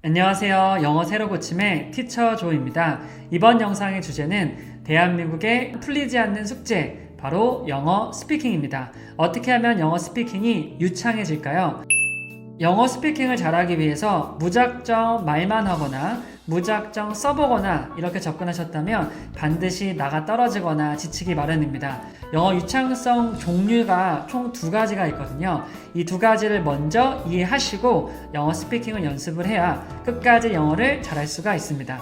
안녕하세요. 영어 새로 고침의 티처 조입니다. 이번 영상의 주제는 대한민국의 풀리지 않는 숙제, 바로 영어 스피킹입니다. 어떻게 하면 영어 스피킹이 유창해질까요? 영어 스피킹을 잘하기 위해서 무작정 말만 하거나 무작정 써보거나 이렇게 접근하셨다면 반드시 나가 떨어지거나 지치기 마련입니다. 영어 유창성 종류가 총 두 가지가 있거든요. 이 두 가지를 먼저 이해하시고 영어 스피킹을 연습을 해야 끝까지 영어를 잘할 수가 있습니다.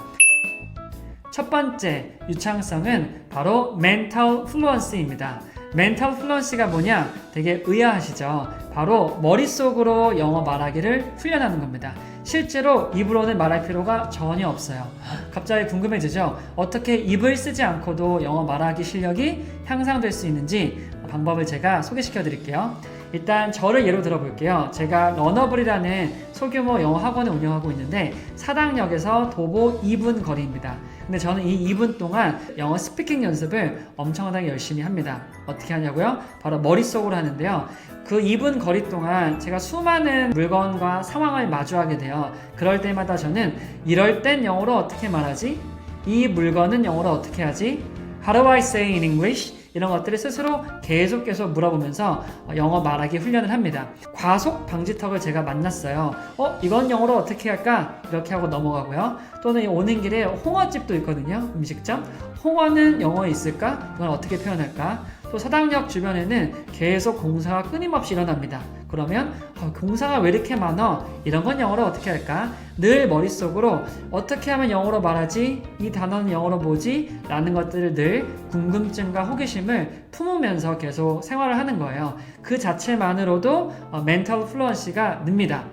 첫 번째 유창성은 바로 멘탈 플루언스입니다. 멘탈 플루언스가 뭐냐? 되게 의아하시죠? 바로 머릿속으로 영어 말하기를 훈련하는 겁니다. 실제로 입으로는 말할 필요가 전혀 없어요. 갑자기 궁금해지죠? 어떻게 입을 쓰지 않고도 영어 말하기 실력이 향상될 수 있는지 방법을 제가 소개시켜 드릴게요. 일단 저를 예로 들어 볼게요. 제가 러너블이라는 소규모 영어 학원을 운영하고 있는데 사당역에서 도보 2분 거리입니다. 근데 저는 이 2분 동안 영어 스피킹 연습을 엄청나게 열심히 합니다. 어떻게 하냐고요? 바로 머릿속으로 하는데요. 그 2분 거리 동안 제가 수많은 물건과 상황을 마주하게 돼요. 그럴 때마다 저는 이럴 땐 영어로 어떻게 말하지? 이 물건은 영어로 어떻게 하지? How do I say in English? 이런 것들을 스스로 계속 계속 물어보면서 영어 말하기 훈련을 합니다. 과속 방지턱을 제가 만났어요. 어, 이건 영어로 어떻게 할까? 이렇게 하고 넘어가고요. 또는 오는 길에 홍어집도 있거든요. 음식점. 홍어는 영어에 있을까? 이건 어떻게 표현할까? 또 사당역 주변에는 계속 공사가 끊임없이 일어납니다. 그러면 어, 공사가 왜 이렇게 많아? 이런 건 영어로 어떻게 할까? 늘 머릿속으로 어떻게 하면 영어로 말하지? 이 단어는 영어로 뭐지? 라는 것들을 늘 궁금증과 호기심을 품으면서 계속 생활을 하는 거예요. 그 자체만으로도 어, 멘탈 플루언시가 늡니다.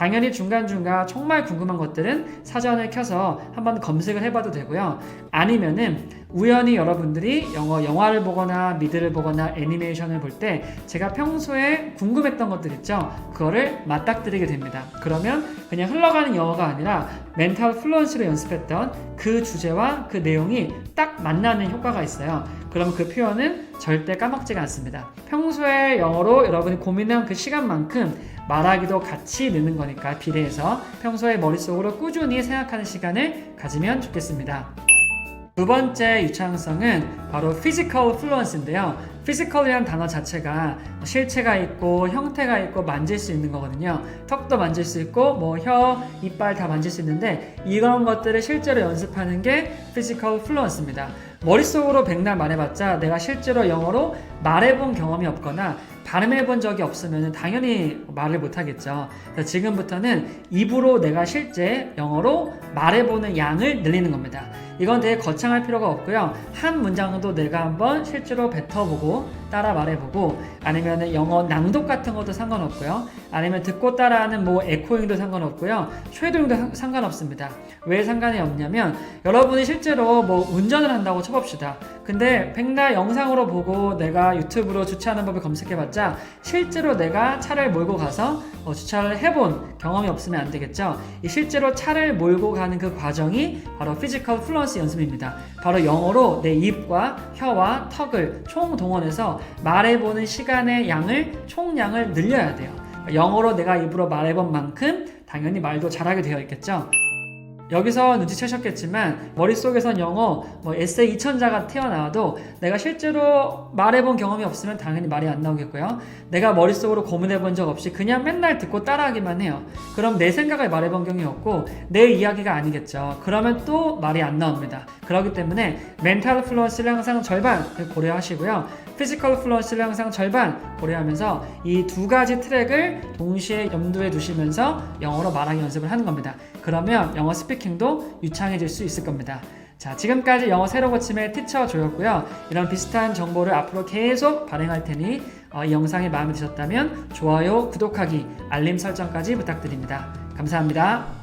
당연히 중간중간 정말 궁금한 것들은 사전을 켜서 한번 검색을 해봐도 되고요. 아니면은 우연히 여러분들이 영어 영화를 보거나 미드를 보거나 애니메이션을 볼 때 제가 평소에 궁금했던 것들 있죠. 그거를 맞닥뜨리게 됩니다. 그러면 그냥 흘러가는 영어가 아니라 멘탈 플루언시로 연습했던 그 주제와 그 내용이 딱 만나는 효과가 있어요. 그럼 그 표현은 절대 까먹지가 않습니다. 평소에 영어로 여러분이 고민한 그 시간만큼 말하기도 같이 느는 거니까 비례해서 평소에 머릿속으로 꾸준히 생각하는 시간을 가지면 좋겠습니다. 두 번째 유창성은 바로 physical fluency인데요. physical이라는 단어 자체가 실체가 있고 형태가 있고 만질 수 있는 거거든요. 턱도 만질 수 있고 뭐 혀, 이빨 다 만질 수 있는데 이런 것들을 실제로 연습하는 게 physical fluency입니다. 머릿속으로 백날 말해봤자 내가 실제로 영어로 말해본 경험이 없거나 발음해본 적이 없으면 당연히 말을 못하겠죠. 그래서 지금부터는 입으로 내가 실제 영어로 말해보는 양을 늘리는 겁니다. 이건 되게 거창할 필요가 없고요. 한 문장도 내가 한번 실제로 뱉어보고 따라 말해보고 아니면 영어 낭독 같은 것도 상관없고요. 아니면 듣고 따라하는 뭐 에코잉도 상관없고요. 쉐도잉도 상관없습니다. 왜 상관이 없냐면 여러분이 실제로 뭐 운전을 한다고 쳐봅시다. 근데 백날 영상으로 보고 내가 유튜브로 주차하는 법을 검색해봤자 실제로 내가 차를 몰고 가서 어, 주차를 해본 경험이 없으면 안 되겠죠. 이 실제로 차를 몰고 가는 그 과정이 바로 피지컬 플루언스 연습입니다. 바로 영어로 내 입과 혀와 턱을 총동원해서 말해보는 시간의 양을 총량을 늘려야 돼요. 영어로 내가 입으로 말해본 만큼 당연히 말도 잘하게 되어 있겠죠. 여기서 눈치채셨겠지만 머릿속에선 영어 뭐 에세이 2000자가 튀어나와도 내가 실제로 말해본 경험이 없으면 당연히 말이 안 나오겠고요. 내가 머릿속으로 고민해본 적 없이 그냥 맨날 듣고 따라하기만 해요. 그럼 내 생각을 말해본 경험이 없고 내 이야기가 아니겠죠. 그러면 또 말이 안 나옵니다. 그렇기 때문에 멘탈 플루언스를 항상 절반 고려하시고요. 피지컬 플루언스를 항상 절반 고려하면서 이 두 가지 트랙을 동시에 염두에 두시면서 영어로 말하기 연습을 하는 겁니다. 그러면 영어 스피킹도 유창해질 수 있을 겁니다. 자, 지금까지 영어 새로 고침의 티처 조였고요. 이런 비슷한 정보를 앞으로 계속 발행할 테니 어, 이 영상이 마음에 드셨다면 좋아요, 구독하기, 알림 설정까지 부탁드립니다. 감사합니다.